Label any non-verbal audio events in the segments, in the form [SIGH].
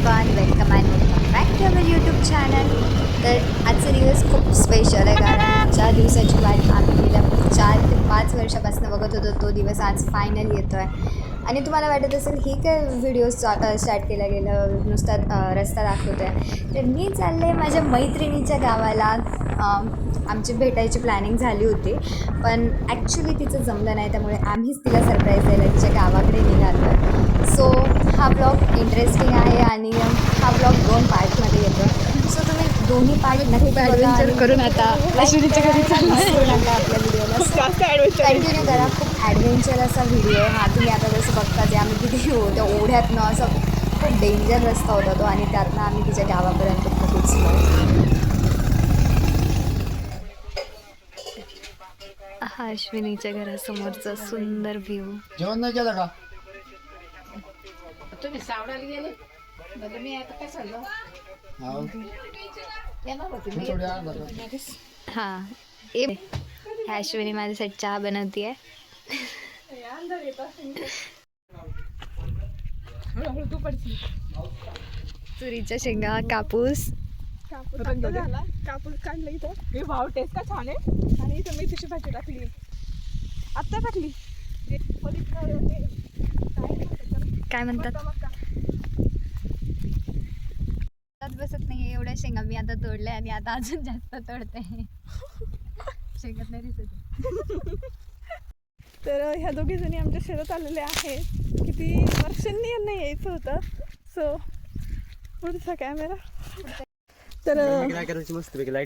Everyone welcome and welcome back to our YouTube channel तर आजचा दिवस खूप स्पेशल आहे कारण ज्या दिवसाची वाट आम्ही गेल्या चार ते पाच वर्षापासून बघत होतो तो दिवस आज फायनल येतो आहे आणि तुम्हाला वाटत असेल ही काय व्हिडिओ स्टार्ट केला गेलं नुसता रस्ता दाखवतो आहे तर मी चालले माझ्या मैत्रिणीच्या गावाला. आमची भेटायची प्लॅनिंग झाली होती पण ॲक्च्युली तिचं जमलं नाही त्यामुळे आम्हीच तिला सरप्राईज द्यायला तिच्या गावाकडे निघालो. सो हा ब्लॉग इंटरेस्टिंग आहे आणि हा ब्लॉग दोन पार्टमध्ये येतो सो तुम्ही दोन्ही पार्ट नक्की करून आता घरी नका [LAUGHS] आपल्या व्हिडिओला जास्त ॲडव्हेंचर कंटिन्यू करा खूप ॲडव्हेंचर असा व्हिडिओ आहे. हा तुम्ही आता जसं बघता जे आम्ही किती होतो ओढ्यातनं असं खूप डेंजर रस्ता होता तो आणि त्यातनं आम्ही तिच्या गावापर्यंत पोहोचलो. हा अश्विनीच्या घरासमोरचा सुंदर व्ह्यू जेवण नाही केलं का? तुम्ही सावडाला गेले? म्हणजे मी आता काय चाललो? हो येणार होते. हां ए ह्या अश्विनी माझ्यासाठी चहा बनवती तू तुरीच्या शेंगा कापूस. कापूस आता झाला कापूस काढला इथं हे भाव टेस्ट का छान आहे आणि इथं मेथीची भाजी टाकली आत्ता टाकली काय म्हणतात? बसत नाही एवढ्या शेंगा मी आता तोडल्या आणि आता अजून जास्त तोडते. शेंगात नाही दिसत [LAUGHS] तर ह्या दोघी जणी आमच्या शेतात आलेल्या आहेत. किती वर्षांनी यांना यायचं होतं. सो पुढचा कॅमेरा तर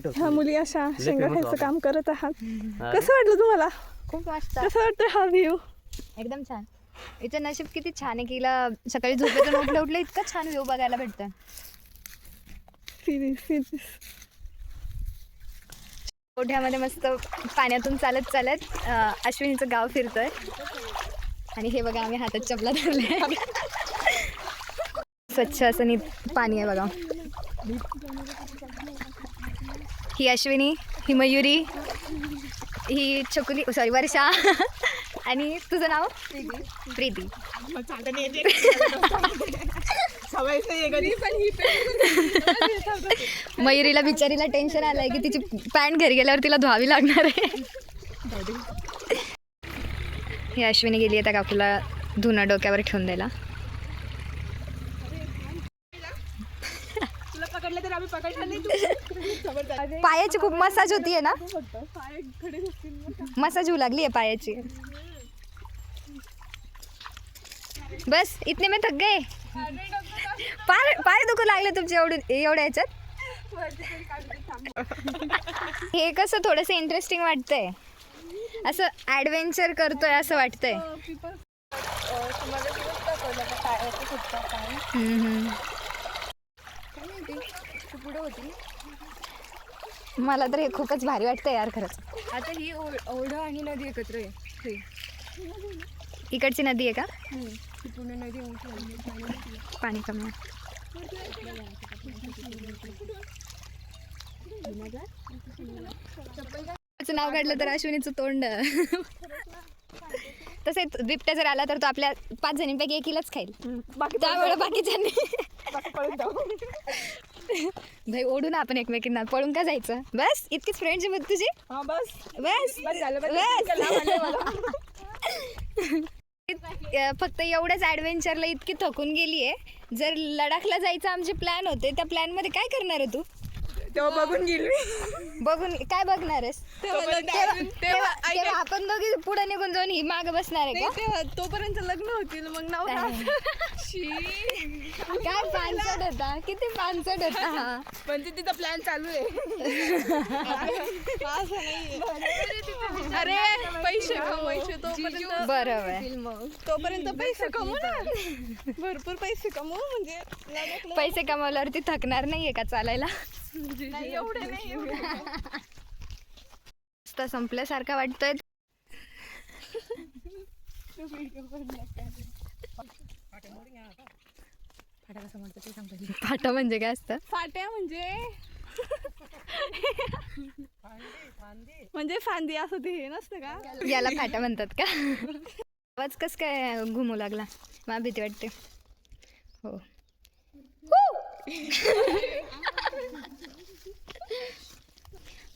ह्या मुली अशा शेंगा खायचं काम करत आहात. हा. कसं वाटलं तुम्हाला? खूप मस्त. कसं वाटतं हा व्ह्यू एकदम छान. इथं नशीब किती छान आहे की हिला सकाळी झोपेतून उठलं उठलं इतकं छान व्ह्यू बघायला भेटतं सिरीज सिरीज ओढ्यामध्ये मस्त पाण्यातून चालत चालत अश्विनीचं गाव फिरतोय. आणि हे बघा आम्ही हातात चपला धरले स्वच्छ असं नीट पाणी आहे बघा. ही अश्विनी ही मयुरी ही छकुली सॉरी वर्षा. आणि तुझं नाव? प्रीती. सवयच नाही ही [LAUGHS] मयुरीला बिचारीला टेन्शन आलंय की तिची पॅन्ट घरी गेल्यावर तिला धुवावी लागणार आहे. ही अश्विनी गेली आहे त्या काकूला धुणं डोक्यावर ठेवून द्यायला. तुला पकडलं तर आम्ही पकडलं नाही तू जबरदस्त [LAUGHS] पायाची खूप मसाज होतीये ना. मसाज होऊ लागली आहे पायाची. बस इतने में थक गए. पाय पाय दुखू लागले तुमचे एवढे एवढ्या ह्याच्यात हे कसं थोडंसं इंटरेस्टिंग वाटतंय. असं ॲडव्हेंचर करतोय असं वाटतंय. मला तर हे खूपच भारी वाटतं यार खरंच. आता ही ओढ आणि नदी एकत्र आहे. इकडची नदी आहे का. पाणी कमी. त्याचं नाव काढलं तर अश्विनीचं तोंड. तसेच बिबट्या जर आला तर तो आपल्या पाच जणींपैकी एकीलाच खाईल. बाकी त्यामुळे बाकीच्यांनी. भाई ओढू ना आपण एकमेकींना पळून का जायचं? बस इतकीच फ्रेंडशिप होती तुझी? हा बस. बस बस [LAUGHS] अ, फक्त एवढंच ॲडव्हेंचरला इतकी थकून गेली आहे जर लडाखला जायचं आमचे प्लॅन होते त्या प्लॅनमध्ये काय करणार आहे तू? तेव्हा बघून गेली. मी. बघून काय बघणार आहेस? तोपर्यंत तेव्हा अजून- तेव्हा- तेव्हा- ऐका. तेव्हा आपण दोघी पुढे निघून जाऊन ही माग बसणार आहे नाही का तेव्हा तोपर्यंत लग्न होतील मग. शी. काय पानसट होता? किती पानसट होता? हा. म्हणजे तिचा प्लॅन चालू आहे. अरे पैसे कमवायचे तोपर्यंत बरोबर. तोपर्यंत पैसे कमवू ना. भरपूर पैसे कमवू म्हणजे पैसे कमावल्यावरती थकणार नाहीये का चालायला? एवढे नाही एवढे. रस्ता संपल्यासारखा वाटतोय. फाटा म्हणजे काय असतं? फाट्या म्हणजे? म्हणजे फांदी असं ते हे नसतं का? याला फाटा म्हणतात का? आवाज कस काय घुमू लागला? मला भीती वाटते. हो.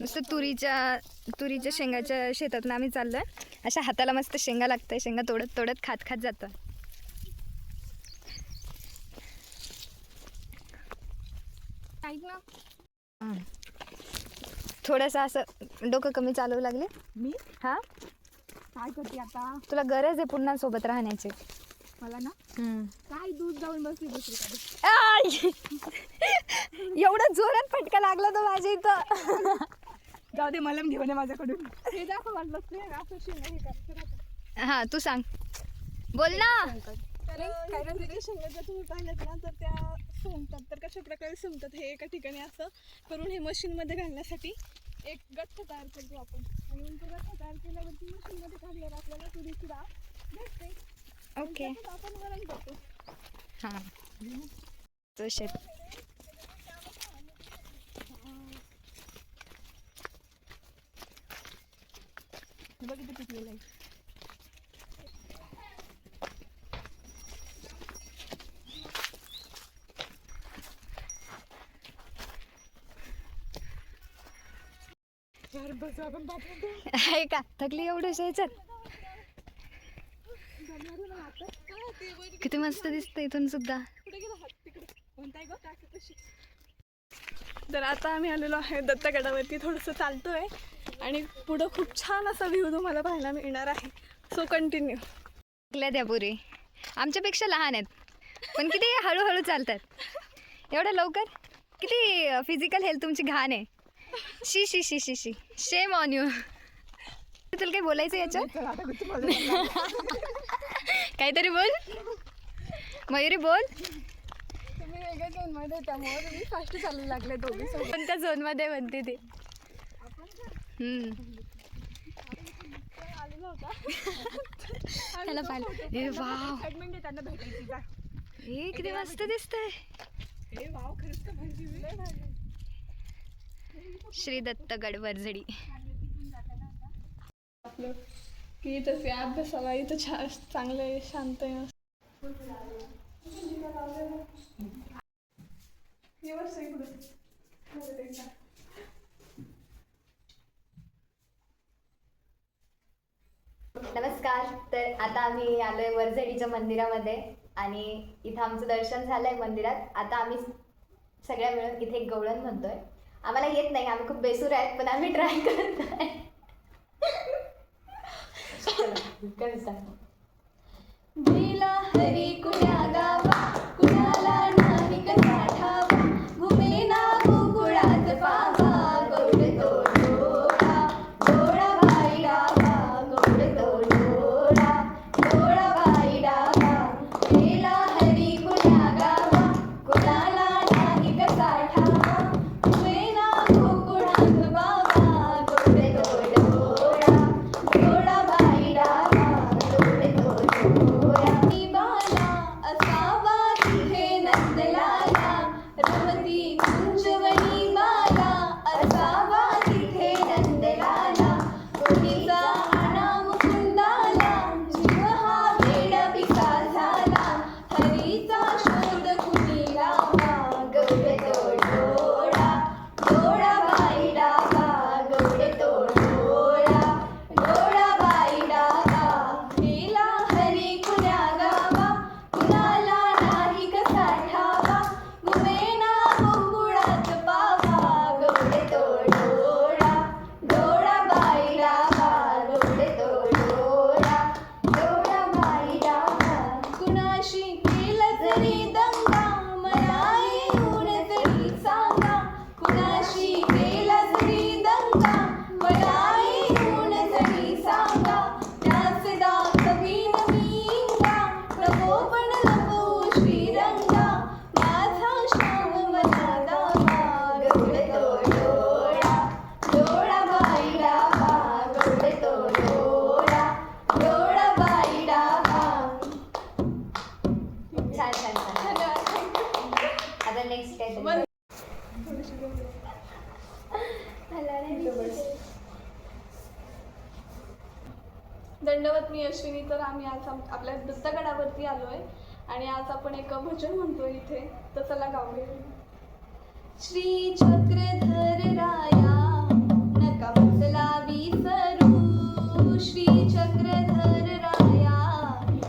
नुसतं तुरीच्या तुरीच्या शेंगाच्या शेतातून आम्ही चाललोय. अशा हाताला मस्त शेंगा लागतंय. शेंगा तोडत तोडत खात खात जातं ऐक ना. थोडंसं असं डोकं कमी चालवू लागले. मी? हा? काय करते आता? तुला गरज आहे पुन्हा सोबत राहण्याची. मला ना. काय दूध जाऊन बसली दुसरीकडे! एवढा जोरात फटका लागला तो माझ्या इथं. जाऊ दे मला घेऊन ये माझ्याकडून. हे दाखव वाटलं ते असं शेंगा हे करायचं राहतं. हा तू सांग. बोल ना. तर काय काय तिथे शेंगा जर तुम्ही पाहिल्यात ना तर त्या सोमतात तर कशा प्रकारे सोमतात हे एका ठिकाणी असं करून हे मशीनमध्ये घालण्यासाठी एक गठ्ठ तयार करतो आपण. आणि तो गठ्ठ तयार केल्यावरती मशीनमध्ये काढल्यावर आपल्याला तुरीची डाळ भेटते. ओके. आपण वरण करतो. हा. तो शेत हे बघ इथे पिकलेलं आहे. आहे का? थकली एवढं ह्याच्यात किती मस्त दिसतं इथून सुद्धा. तर आता आम्ही आलेलो आहे दत्तगडावरती. थोडंसं चालतोय. आणि पुढं खूप छान असा व्ह्यू तुम्हाला पाहायला मिळणार आहे. सो कंटिन्यू शिकल्या त्या पुरी. आमच्यापेक्षा लहान आहेत. पण किती हळूहळू चालतात. एवढं लवकर? किती फिजिकल हेल्थ तुमची घाण आहे. शी शी शी शी शी. शेम ऑन यू तुला काही बोलायचं याच्यात? काहीतरी बोल. मयुरी बोल. तुम्ही वेगळ्या झोनमध्ये त्यामुळे तुम्ही फास्ट चालू लागले दोघी सोबत. कोणत्या झोनमध्ये म्हणते ती? त्याला पाहिलं. वाव. हे किती मस्त दिसतंय. श्री दत्त गडवरझडी आपलं की इथं ते अभ्यासाला इथं छान चांगलं आहे शांत आहे. व्यवस्थित नमस्कार तर आता आम्ही आलोय वरझडीच्या मंदिरामध्ये आणि इथं आमचं दर्शन झालंय मंदिरात. आता आम्ही सगळ्या मिळून इथे एक गवळण म्हणतोय. आम्हाला येत नाही आम्ही खूप बेसूर आहेत पण आम्ही ट्राय करतोय चला, करू सांग. गेला हरी कुण्या गावा दंडवत मी अश्विनी तर आम्ही आज आपल्या दत्तगडावरती आलो आहे आणि आज आपण एक भजन म्हणतो इथे. तर चला गाऊया श्री चक्रधर राया नका बदलावी विसरू श्री चक्रधर राया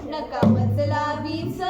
नका बदलावी विसरू